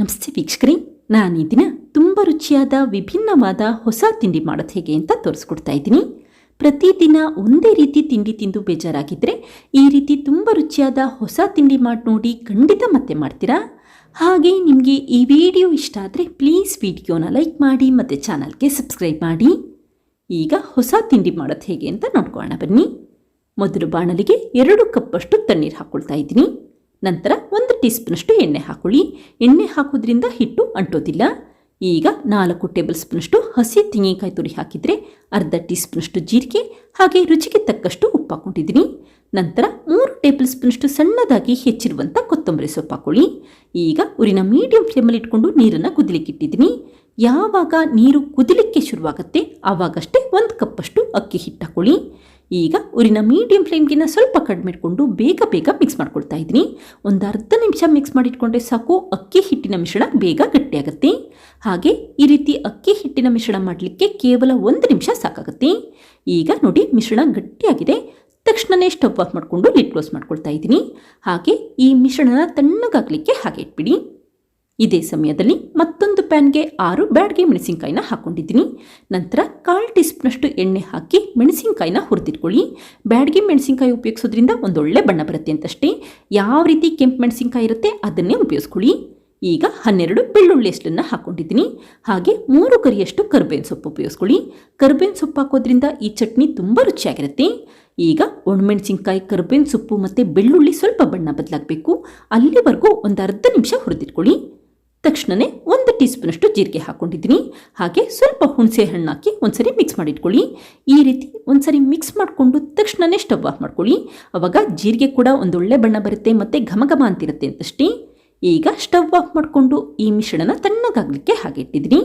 ನಮಸ್ತೆ ವೀಕ್ಷಕರಿ, ನಾನು ಈ ದಿನ ತುಂಬ ರುಚಿಯಾದ, ವಿಭಿನ್ನವಾದ ಹೊಸ ತಿಂಡಿ ಮಾಡೋದು ಹೇಗೆ ಅಂತ ತೋರಿಸ್ಕೊಡ್ತಾ ಇದ್ದೀನಿ. ಪ್ರತಿದಿನ ಒಂದೇ ರೀತಿ ತಿಂಡಿ ತಿಂದು ಬೇಜಾರಾಗಿದ್ದರೆ ಈ ರೀತಿ ತುಂಬ ರುಚಿಯಾದ ಹೊಸ ತಿಂಡಿ ಮಾಡಿ ನೋಡಿ ಖಂಡಿತ ಮತ್ತೆ ಮಾಡ್ತೀರಾ? ಹಾಗೆ ನಿಮಗೆ ಈ ವಿಡಿಯೋ ಇಷ್ಟ ಆದರೆ ಪ್ಲೀಸ್ ವಿಡಿಯೋನ ಲೈಕ್ ಮಾಡಿ ಮತ್ತು ಚಾನಲ್ಗೆ ಸಬ್ಸ್ಕ್ರೈಬ್ ಮಾಡಿ. ಈಗ ಹೊಸ ತಿಂಡಿ ಮಾಡೋದು ಹೇಗೆ ಅಂತ ನೋಡ್ಕೊಳ್ಳೋಣ ಬನ್ನಿ. ಮೊದಲು ಬಾಣಲಿಗೆ ಎರಡು ಕಪ್ಪಷ್ಟು ತಣ್ಣೀರು ಹಾಕ್ಕೊಳ್ತಾ ಇದ್ದೀನಿ. ನಂತರ ಒಂದು ಟೀ ಸ್ಪೂನಷ್ಟು ಎಣ್ಣೆ ಹಾಕೊಳ್ಳಿ. ಎಣ್ಣೆ ಹಾಕೋದ್ರಿಂದ ಹಿಟ್ಟು ಅಂಟೋದಿಲ್ಲ. ಈಗ ನಾಲ್ಕು ಟೇಬಲ್ ಸ್ಪೂನಷ್ಟು ಹಸಿ ತೆಂಗಿನಕಾಯಿ ತುರಿ ಹಾಕಿದರೆ ಅರ್ಧ ಟೀ ಸ್ಪೂನಷ್ಟು ಜೀರಿಗೆ, ಹಾಗೆ ರುಚಿಗೆ ತಕ್ಕಷ್ಟು ಉಪ್ಪು ಹಾಕೊಂಡಿದ್ದೀನಿ ನಂತರ ಮೂರು ಟೇಬಲ್ ಸ್ಪೂನಷ್ಟು ಸಣ್ಣದಾಗಿ ಹೆಚ್ಚಿರುವಂಥ ಕೊತ್ತಂಬರಿ ಸೊಪ್ಪು ಹಾಕೊಳ್ಳಿ. ಈಗ ಉರಿನ ಮೀಡಿಯಂ ಫ್ಲೇಮಲ್ಲಿ ಇಟ್ಕೊಂಡು ನೀರನ್ನು ಕುದಿಲಿಕ್ಕೆ ಇಟ್ಟಿದ್ದೀನಿ. ಯಾವಾಗ ನೀರು ಕುದಿಲಿಕ್ಕೆ ಶುರುವಾಗುತ್ತೆ, ಆವಾಗಷ್ಟೇ ಒಂದು ಕಪ್ಪಷ್ಟು ಅಕ್ಕಿ ಹಿಟ್ಟು ಹಾಕೊಳ್ಳಿ. ಈಗ ಉರಿನ ಮೀಡಿಯಂ ಫ್ಲೇಮ್ಗಿನ್ನ ಸ್ವಲ್ಪ ಕಡಿಮೆ ಇಟ್ಕೊಂಡು ಬೇಗ ಬೇಗ ಮಿಕ್ಸ್ ಮಾಡ್ಕೊಳ್ತಾ ಇದ್ದೀನಿ. ಒಂದು ಅರ್ಧ ನಿಮಿಷ ಮಿಕ್ಸ್ ಮಾಡಿಟ್ಕೊಂಡ್ರೆ ಸಾಕು, ಅಕ್ಕಿ ಹಿಟ್ಟಿನ ಮಿಶ್ರಣ ಬೇಗ ಗಟ್ಟಿಯಾಗುತ್ತೆ. ಹಾಗೆ ಈ ರೀತಿ ಅಕ್ಕಿ ಹಿಟ್ಟಿನ ಮಿಶ್ರಣ ಮಾಡಲಿಕ್ಕೆ ಕೇವಲ ಒಂದು ನಿಮಿಷ ಸಾಕಾಗುತ್ತೆ. ಈಗ ನೋಡಿ ಮಿಶ್ರಣ ಗಟ್ಟಿಯಾಗಿದೆ. ತಕ್ಷಣವೇ ಸ್ಟವ್ ಆಫ್ ಮಾಡಿಕೊಂಡು ಲಿಡ್ ಕ್ಲೋಸ್ ಮಾಡ್ಕೊಳ್ತಾ ಇದ್ದೀನಿ. ಹಾಗೆ ಈ ಮಿಶ್ರಣನ ತಣ್ಣಗಾಗಲಿಕ್ಕೆ ಹಾಗೆ ಇಟ್ಬಿಡಿ. ಇದೇ ಸಮಯದಲ್ಲಿ ಮತ್ತೊಂದು ಪ್ಯಾನ್ಗೆ ಆರು ಬ್ಯಾಡ್ಗೆ ಮೆಣಸಿನ್ಕಾಯಿನ ಹಾಕ್ಕೊಂಡಿದ್ದೀನಿ ನಂತರ ಕಾಲು ಟೀ ಸ್ಪೂನಷ್ಟು ಎಣ್ಣೆ ಹಾಕಿ ಮೆಣಸಿನ್ಕಾಯಿನ ಹುರಿದಿಟ್ಕೊಳ್ಳಿ. ಬ್ಯಾಡ್ಗೆ ಮೆಣಸಿನ್ಕಾಯಿ ಉಪಯೋಗಿಸೋದ್ರಿಂದ ಒಂದೊಳ್ಳೆ ಬಣ್ಣ ಬರುತ್ತೆ ಅಂತಷ್ಟೇ. ಯಾವ ರೀತಿ ಕೆಂಪು ಮೆಣಸಿನ್ಕಾಯಿ ಇರುತ್ತೆ ಅದನ್ನೇ ಉಪಯೋಗಿಸ್ಕೊಳ್ಳಿ. ಈಗ ಹನ್ನೆರಡು ಬೆಳ್ಳುಳ್ಳಿ ಅಷ್ಟನ್ನು ಹಾಕ್ಕೊಂಡಿದ್ದೀನಿ ಹಾಗೆ ಮೂರು ಕರಿಯಷ್ಟು ಕರ್ಬೇವಿನ ಸೊಪ್ಪು ಉಪಯೋಗಿಸ್ಕೊಳ್ಳಿ. ಕರ್ಬೇವಿನ ಸೊಪ್ಪು ಹಾಕೋದ್ರಿಂದ ಈ ಚಟ್ನಿ ತುಂಬ ರುಚಿಯಾಗಿರುತ್ತೆ. ಈಗ ಒಣಮೆಣಸಿನ್ಕಾಯಿ, ಕರ್ಬೇವಿನ ಸೊಪ್ಪು ಮತ್ತು ಬೆಳ್ಳುಳ್ಳಿ ಸ್ವಲ್ಪ ಬಣ್ಣ ಬದಲಾಗಬೇಕು. ಅಲ್ಲಿವರೆಗೂ ಒಂದು ಅರ್ಧ ನಿಮಿಷ ಹುರಿದಿಟ್ಕೊಳ್ಳಿ. ತಕ್ಷಣವೇ ಒಂದು ಟೀ ಸ್ಪೂನಷ್ಟು ಜೀರಿಗೆ ಹಾಕ್ಕೊಂಡಿದ್ದೀನಿ. ಹಾಗೆ ಸ್ವಲ್ಪ ಹುಣಸೆ ಹಣ್ಣು ಹಾಕಿ ಒಂದ್ಸರಿ ಮಿಕ್ಸ್ ಮಾಡಿಟ್ಕೊಳ್ಳಿ. ಈ ರೀತಿ ಒಂದ್ಸರಿ ಮಿಕ್ಸ್ ಮಾಡಿಕೊಂಡು ತಕ್ಷಣವೇ ಸ್ಟವ್ ಆಫ್ ಮಾಡ್ಕೊಳ್ಳಿ. ಅವಾಗ ಜೀರಿಗೆ ಕೂಡ ಒಂದೊಳ್ಳೆ ಬಣ್ಣ ಬರುತ್ತೆ ಮತ್ತು ಘಮ ಘಮ ಅಂತಿರುತ್ತೆ ಅಂತಷ್ಟೇ. ಈಗ ಸ್ಟವ್ ಆಫ್ ಮಾಡಿಕೊಂಡು ಈ ಮಿಶ್ರಣನ ತಣ್ಣಗಾಗಲಿಕ್ಕೆ ಹಾಗೆ ಇಟ್ಟಿದ್ದೀನಿ.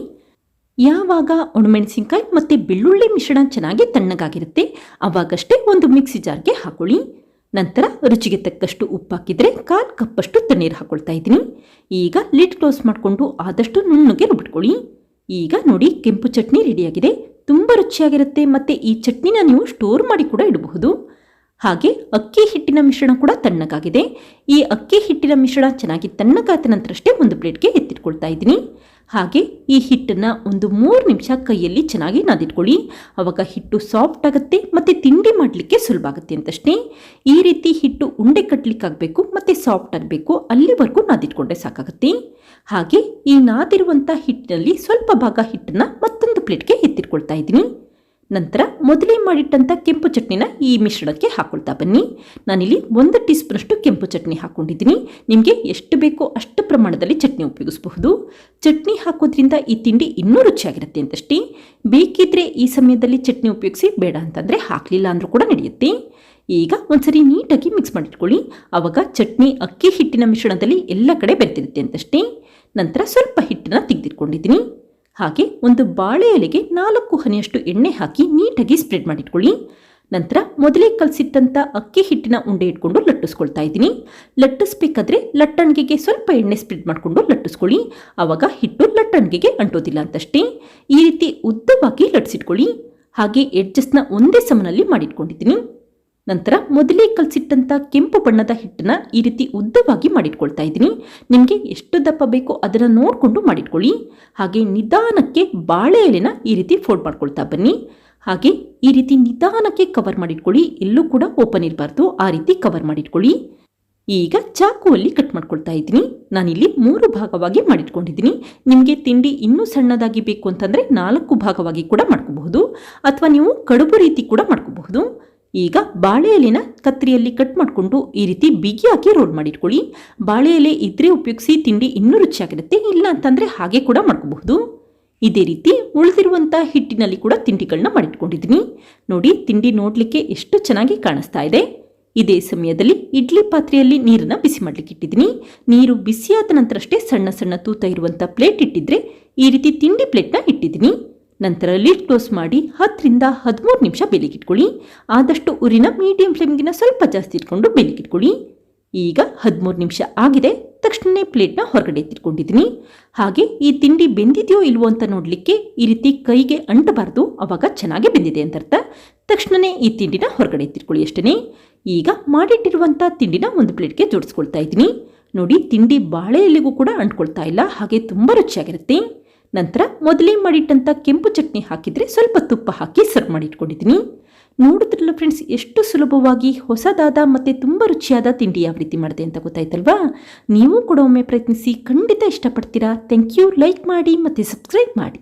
ಯಾವಾಗ ಒಣಮೆಣಸಿನ್ಕಾಯಿ ಮತ್ತು ಬೆಳ್ಳುಳ್ಳಿ ಮಿಶ್ರಣ ಚೆನ್ನಾಗಿ ತಣ್ಣಗಾಗಿರುತ್ತೆ ಆವಾಗಷ್ಟೇ ಒಂದು ಮಿಕ್ಸಿ ಜಾರ್ಗೆ ಹಾಕೊಳ್ಳಿ. ನಂತರ ರುಚಿಗೆ ತಕ್ಕಷ್ಟು ಉಪ್ಪು ಹಾಕಿದರೆ ಕಾಲು ಕಪ್ಪಷ್ಟು ತಣ್ಣೀರು ಹಾಕ್ಕೊಳ್ತಾ ಇದ್ದೀನಿ. ಈಗ ಲಿಡ್ ಕ್ಲೋಸ್ ಮಾಡಿಕೊಂಡು ಆದಷ್ಟು ನುಣ್ಣುಗೆ ರುಬ್ಬಿಟ್ಕೊಳ್ಳಿ. ಈಗ ನೋಡಿ ಕೆಂಪು ಚಟ್ನಿ ರೆಡಿಯಾಗಿದೆ. ತುಂಬ ರುಚಿಯಾಗಿರುತ್ತೆ ಮತ್ತು ಈ ಚಟ್ನಿನ ನೀವು ಸ್ಟೋರ್ ಮಾಡಿ ಕೂಡ ಇಡಬಹುದು. ಹಾಗೆ ಅಕ್ಕಿ ಹಿಟ್ಟಿನ ಮಿಶ್ರಣ ಕೂಡ ತಣ್ಣಗಾಗಿದೆ. ಈ ಅಕ್ಕಿ ಹಿಟ್ಟಿನ ಮಿಶ್ರಣ ಚೆನ್ನಾಗಿ ತಣ್ಣಗಾದ ನಂತರಷ್ಟೇ ಒಂದು ಪ್ಲೇಟ್ಗೆ ಎತ್ತಿಟ್ಕೊಳ್ತಾ ಇದ್ದೀನಿ. ಹಾಗೆ ಈ ಹಿಟ್ಟನ್ನು ಒಂದು ಮೂರು ನಿಮಿಷ ಕೈಯಲ್ಲಿ ಚೆನ್ನಾಗಿ ನಾದಿಟ್ಕೊಳ್ಳಿ. ಆವಾಗ ಹಿಟ್ಟು ಸಾಫ್ಟ್ ಆಗುತ್ತೆ ಮತ್ತು ತಿಂಡಿ ಮಾಡಲಿಕ್ಕೆ ಸುಲಭ ಆಗುತ್ತೆ ಅಂತಷ್ಟೇ. ಈ ರೀತಿ ಹಿಟ್ಟು ಉಂಡೆ ಕಟ್ಟಲಿಕ್ಕಾಗಬೇಕು ಮತ್ತು ಸಾಫ್ಟ್ ಆಗಬೇಕು ಅಲ್ಲಿವರೆಗೂ ನಾದಿಟ್ಕೊಂಡ್ರೆ ಸಾಕಾಗುತ್ತೆ. ಹಾಗೆ ಈ ನಾದಿರುವಂಥ ಹಿಟ್ಟಿನಲ್ಲಿ ಸ್ವಲ್ಪ ಭಾಗ ಹಿಟ್ಟನ್ನು ಮತ್ತೊಂದು ಪ್ಲೇಟ್ಗೆ ಎತ್ತಿಟ್ಕೊಳ್ತಾ ಇದ್ದೀನಿ. ನಂತರ ಮೊದಲೇ ಮಾಡಿಟ್ಟಂಥ ಕೆಂಪು ಚಟ್ನಿನ ಈ ಮಿಶ್ರಣಕ್ಕೆ ಹಾಕೊಳ್ತಾ ಬನ್ನಿ. ನಾನಿಲ್ಲಿ ಒಂದು ಟೀ ಸ್ಪೂನಷ್ಟು ಕೆಂಪು ಚಟ್ನಿ ಹಾಕ್ಕೊಂಡಿದ್ದೀನಿ ನಿಮಗೆ ಎಷ್ಟು ಬೇಕೋ ಅಷ್ಟು ಪ್ರಮಾಣದಲ್ಲಿ ಚಟ್ನಿ ಉಪಯೋಗಿಸಬಹುದು. ಚಟ್ನಿ ಹಾಕೋದ್ರಿಂದ ಈ ತಿಂಡಿ ಇನ್ನೂ ರುಚಿಯಾಗಿರುತ್ತೆ ಅಂತಷ್ಟೇ. ಬೇಕಿದ್ರೆ ಈ ಸಮಯದಲ್ಲಿ ಚಟ್ನಿ ಉಪಯೋಗಿಸಿ, ಬೇಡ ಅಂತಂದರೆ ಹಾಕಲಿಲ್ಲ ಅಂದರೂ ಕೂಡ ನಡೆಯುತ್ತೆ. ಈಗ ಒಂದ್ಸರಿ ನೀಟಾಗಿ ಮಿಕ್ಸ್ ಮಾಡಿಟ್ಕೊಳ್ಳಿ. ಆವಾಗ ಚಟ್ನಿ ಅಕ್ಕಿ ಹಿಟ್ಟಿನ ಮಿಶ್ರಣದಲ್ಲಿ ಎಲ್ಲ ಕಡೆ ಬೆರೆತಿರುತ್ತೆ ಅಂತಷ್ಟೇ. ನಂತರ ಸ್ವಲ್ಪ ಹಿಟ್ಟನ್ನು ತೆಗೆದಿಟ್ಕೊಂಡಿದ್ದೀನಿ. ಹಾಗೆ ಒಂದು ಬಾಳೆ ಎಲೆಗೆ ನಾಲ್ಕು ಹನಿಯಷ್ಟು ಎಣ್ಣೆ ಹಾಕಿ ನೀಟಾಗಿ ಸ್ಪ್ರೆಡ್ ಮಾಡಿಟ್ಕೊಳ್ಳಿ. ನಂತರ ಮೊದಲೇ ಕಲಸಿಟ್ಟಂಥ ಅಕ್ಕಿ ಹಿಟ್ಟಿನ ಉಂಡೆ ಇಟ್ಕೊಂಡು ಲಟ್ಟಿಸ್ಕೊಳ್ತಾ ಇದ್ದೀನಿ. ಲಟ್ಟಿಸ್ಬೇಕಾದ್ರೆ ಲಟ್ಟಣಿಗೆಗೆ ಸ್ವಲ್ಪ ಎಣ್ಣೆ ಸ್ಪ್ರೆಡ್ ಮಾಡಿಕೊಂಡು ಲಟ್ಟಿಸ್ಕೊಳ್ಳಿ. ಆವಾಗ ಹಿಟ್ಟು ಲಟ್ಟಣಿಗೆಗೆ ಅಂಟೋದಿಲ್ಲ ಅಂತಷ್ಟೇ. ಈ ರೀತಿ ಉದ್ದವಾಗಿ ಲಟ್ಟಿಸಿಟ್ಕೊಳ್ಳಿ. ಹಾಗೆ ಎಡ್ಜಸ್ನ ಒಂದೇ ಸಮನಲ್ಲಿ ಮಾಡಿಟ್ಕೊಂಡಿದ್ದೀನಿ. ನಂತರ ಮೊದಲೇ ಕಲಸಿಟ್ಟಂಥ ಕೆಂಪು ಬಣ್ಣದ ಹಿಟ್ಟನ್ನ ಈ ರೀತಿ ಉದ್ದವಾಗಿ ಮಾಡಿಟ್ಕೊಳ್ತಾ ಇದ್ದೀನಿ. ನಿಮಗೆ ಎಷ್ಟು ದಪ್ಪ ಬೇಕೋ ಅದನ್ನು ನೋಡಿಕೊಂಡು ಮಾಡಿಟ್ಕೊಳ್ಳಿ. ಹಾಗೆ ನಿಧಾನಕ್ಕೆ ಬಾಳೆ ಎಲೆನ ಈ ರೀತಿ ಫೋಲ್ಡ್ ಮಾಡ್ಕೊಳ್ತಾ ಬನ್ನಿ. ಹಾಗೆ ಈ ರೀತಿ ನಿಧಾನಕ್ಕೆ ಕವರ್ ಮಾಡಿಟ್ಕೊಳ್ಳಿ. ಎಲ್ಲೂ ಕೂಡ ಓಪನ್ ಇರಬಾರ್ದು. ಆ ರೀತಿ ಕವರ್ ಮಾಡಿಟ್ಕೊಳ್ಳಿ. ಈಗ ಚಾಕುವಲ್ಲಿ ಕಟ್ ಮಾಡ್ಕೊಳ್ತಾ ಇದ್ದೀನಿ. ನಾನಿಲ್ಲಿ ಮೂರು ಭಾಗವಾಗಿ ಮಾಡಿಟ್ಕೊಂಡಿದ್ದೀನಿ. ನಿಮಗೆ ತಿಂಡಿ ಇನ್ನೂ ಸಣ್ಣದಾಗಿ ಬೇಕು ಅಂತಂದರೆ ನಾಲ್ಕು ಭಾಗವಾಗಿ ಕೂಡ ಮಾಡ್ಕೋಬಹುದು. ಅಥವಾ ನೀವು ಕಡುಬು ರೀತಿ ಕೂಡ ಮಾಡ್ಕೋಬಹುದು. ಈಗ ಬಾಳೆ ಎಲೆನ ಕತ್ತರಿಯಲ್ಲಿ ಕಟ್ ಮಾಡಿಕೊಂಡು ಈ ರೀತಿ ಬಿಗಿಯಾಗಿ ರೋಲ್ ಮಾಡಿಟ್ಕೊಳ್ಳಿ. ಬಾಳೆ ಎಲೆ ಇದ್ರೆ ಉಪಯೋಗಿಸಿ ತಿಂಡಿ ಇನ್ನೂ ರುಚಿಯಾಗಿರುತ್ತೆ, ಇಲ್ಲ ಅಂತಂದರೆ ಹಾಗೆ ಕೂಡ ಮಾಡ್ಕೋಬಹುದು. ಇದೇ ರೀತಿ ಉಳಿದಿರುವಂಥ ಹಿಟ್ಟಿನಲ್ಲಿ ಕೂಡ ತಿಂಡಿಗಳನ್ನ ಮಾಡಿಟ್ಕೊಂಡಿದ್ದೀನಿ. ನೋಡಿ, ತಿಂಡಿ ನೋಡಲಿಕ್ಕೆ ಎಷ್ಟು ಚೆನ್ನಾಗಿ ಕಾಣಿಸ್ತಾ ಇದೆ. ಇದೇ ಸಮಯದಲ್ಲಿ ಇಡ್ಲಿ ಪಾತ್ರೆಯಲ್ಲಿ ನೀರನ್ನು ಬಿಸಿ ಮಾಡ್ಲಿಕ್ಕೆ ಇಟ್ಟಿದ್ದೀನಿ. ನೀರು ಬಿಸಿಯಾದ ನಂತರಷ್ಟೇ ಸಣ್ಣ ಸಣ್ಣ ತೂತ ಇರುವಂಥ ಪ್ಲೇಟ್ ಇಟ್ಟಿದ್ರೆ ಈ ರೀತಿ ತಿಂಡಿ ಪ್ಲೇಟ್ನ ಇಟ್ಟಿದ್ದೀನಿ. ನಂತರ ಲಿಡ್ ಕ್ಲೋಸ್ ಮಾಡಿ ಹತ್ತರಿಂದ ಹದಿಮೂರು ನಿಮಿಷ ಬೇಲಿಗಿಟ್ಕೊಳ್ಳಿ. ಆದಷ್ಟು ಉರಿನ ಮೀಡಿಯಂ ಫ್ಲೇಮ್ಗಿನ ಸ್ವಲ್ಪ ಜಾಸ್ತಿ ಇಟ್ಕೊಂಡು ಬೇಲಿಗಿಟ್ಕೊಳ್ಳಿ. ಈಗ ಹದಿಮೂರು ನಿಮಿಷ ಆಗಿದೆ. ತಕ್ಷಣ ಪ್ಲೇಟ್ನ ಹೊರಗಡೆ ಎತ್ತಿಟ್ಕೊಂಡಿದ್ದೀನಿ. ಹಾಗೆ ಈ ತಿಂಡಿ ಬೆಂದಿದೆಯೋ ಇಲ್ವೋ ಅಂತ ನೋಡಲಿಕ್ಕೆ ಈ ರೀತಿ ಕೈಗೆ ಅಂಟಬಾರ್ದು. ಅವಾಗ ಚೆನ್ನಾಗಿ ಬೆಂದಿದೆ ಅಂತ ಅರ್ಥ ಈ ತಿಂಡಿನ ಹೊರಗಡೆ ಎತ್ತಿಟ್ಕೊಳ್ಳಿ ಅಷ್ಟೇ ಈಗ ಮಾಡಿಟ್ಟಿರುವಂಥ ತಿಂಡಿನ ಒಂದು ಪ್ಲೇಟ್ಗೆ ಜೋಡಿಸ್ಕೊಳ್ತಾ ಇದ್ದೀನಿ. ನೋಡಿ, ತಿಂಡಿ ಬಾಳೆ ಎಲೆಗೂ ಕೂಡ ಅಂಟ್ಕೊಳ್ತಾ ಇಲ್ಲ. ಹಾಗೆ ತುಂಬ ರುಚಿಯಾಗಿರುತ್ತೆ. ನಂತರ ಮೊದಲೇ ಮಾಡಿಟ್ಟಂಥ ಕೆಂಪು ಚಟ್ನಿ ಹಾಕಿದರೆ ಸ್ವಲ್ಪ ತುಪ್ಪ ಹಾಕಿ ಸರ್ವ್ ಮಾಡಿ ಇಟ್ಕೊಂಡಿದ್ದೀನಿ ನೋಡಿದ್ರಲ್ಲ ಫ್ರೆಂಡ್ಸ್ ಎಷ್ಟು ಸುಲಭವಾಗಿ ಹೊಸದಾದ ಮತ್ತು ತುಂಬ ರುಚಿಯಾದ ತಿಂಡಿ ಯಾವ ರೀತಿ ಮಾಡಿದೆ ಅಂತ ಗೊತ್ತಾಯ್ತಲ್ವಾ? ನೀವು ಕೂಡ ಒಮ್ಮೆ ಪ್ರಯತ್ನಿಸಿ ಖಂಡಿತ ಇಷ್ಟಪಡ್ತೀರಾ? ಥ್ಯಾಂಕ್ ಯು ಲೈಕ್ ಮಾಡಿ ಮತ್ತು ಸಬ್ಸ್ಕ್ರೈಬ್ ಮಾಡಿ.